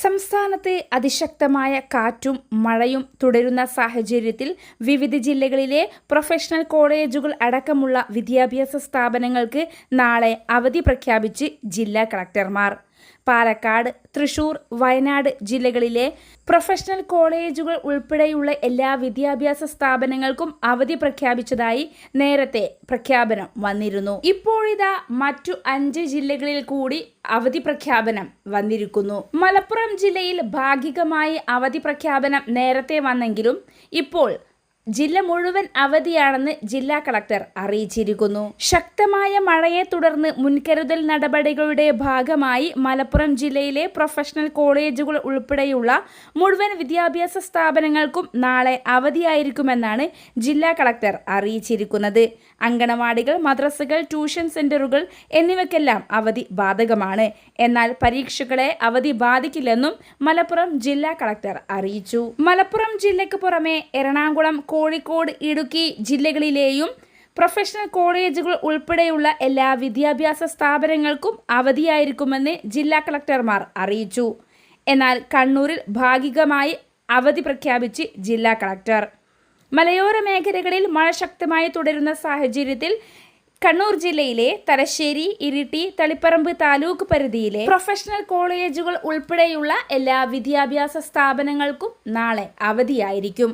സംസ്ഥാനത്ത് അതിശക്തമായ കാറ്റും മഴയും തുടരുന്ന സാഹചര്യത്തിൽ വിവിധ ജില്ലകളിലെ പ്രൊഫഷണൽ കോളേജുകൾ അടക്കമുള്ള വിദ്യാഭ്യാസ സ്ഥാപനങ്ങൾക്ക് നാളെ അവധി പ്രഖ്യാപിച്ച് ജില്ലാ കളക്ടർമാർ. പാലക്കാട് തൃശൂർ വയനാട് ജില്ലകളിലെ പ്രൊഫഷണൽ കോളേജുകൾ ഉൾപ്പെടെയുള്ള എല്ലാ വിദ്യാഭ്യാസ സ്ഥാപനങ്ങൾക്കും അവധി പ്രഖ്യാപിച്ചതായി നേരത്തെ പ്രഖ്യാപനം വന്നിരുന്നു. ഇപ്പോഴിതാ മറ്റു അഞ്ച് ജില്ലകളിൽ കൂടി അവധി പ്രഖ്യാപനം വന്നിരിക്കുന്നു. മലപ്പുറം ജില്ലയിൽ ഭാഗികമായി അവധി പ്രഖ്യാപനം നേരത്തെ വന്നെങ്കിലും ഇപ്പോൾ ജില്ല മുഴുവൻ അവധിയാണെന്ന് ജില്ലാ കളക്ടർ അറിയിച്ചിരിക്കുന്നു. ശക്തമായ മഴയെ തുടർന്ന് മുൻകരുതൽ നടപടികളുടെ ഭാഗമായി മലപ്പുറം ജില്ലയിലെ പ്രൊഫഷണൽ കോളേജുകൾ ഉൾപ്പെടെയുള്ള മുഴുവൻ വിദ്യാഭ്യാസ സ്ഥാപനങ്ങൾക്കും നാളെ അവധിയായിരിക്കുമെന്നാണ് ജില്ലാ കളക്ടർ അറിയിച്ചിരിക്കുന്നത്. അങ്കണവാടികൾ മദ്രസകൾ ട്യൂഷൻ സെന്ററുകൾ എന്നിവയ്ക്കെല്ലാം അവധി ബാധകമാണ്. എന്നാൽ പരീക്ഷകളെ അവധി ബാധിക്കില്ലെന്നും മലപ്പുറം ജില്ലാ കളക്ടർ അറിയിച്ചു. മലപ്പുറം ജില്ലയ്ക്ക് പുറമെ എറണാകുളം കോഴിക്കോട് ഇടുക്കി ജില്ലകളിലെയും പ്രൊഫഷണൽ കോളേജുകൾ ഉൾപ്പെടെയുള്ള എല്ലാ വിദ്യാഭ്യാസ സ്ഥാപനങ്ങൾക്കും അവധിയായിരിക്കുമെന്ന് ജില്ലാ കളക്ടർമാർ അറിയിച്ചു. എന്നാൽ കണ്ണൂരിൽ ഭാഗികമായി അവധി പ്രഖ്യാപിച്ച് ജില്ലാ കളക്ടർ. മലയോര മേഖലകളിൽ മഴ ശക്തമായി തുടരുന്ന സാഹചര്യത്തിൽ കണ്ണൂർ ജില്ലയിലെ തലശ്ശേരി ഇരിട്ടി തളിപ്പറമ്പ് താലൂക്ക് പരിധിയിലെ പ്രൊഫഷണൽ കോളേജുകൾ ഉൾപ്പെടെയുള്ള എല്ലാ വിദ്യാഭ്യാസ സ്ഥാപനങ്ങൾക്കും നാളെ അവധിയായിരിക്കും.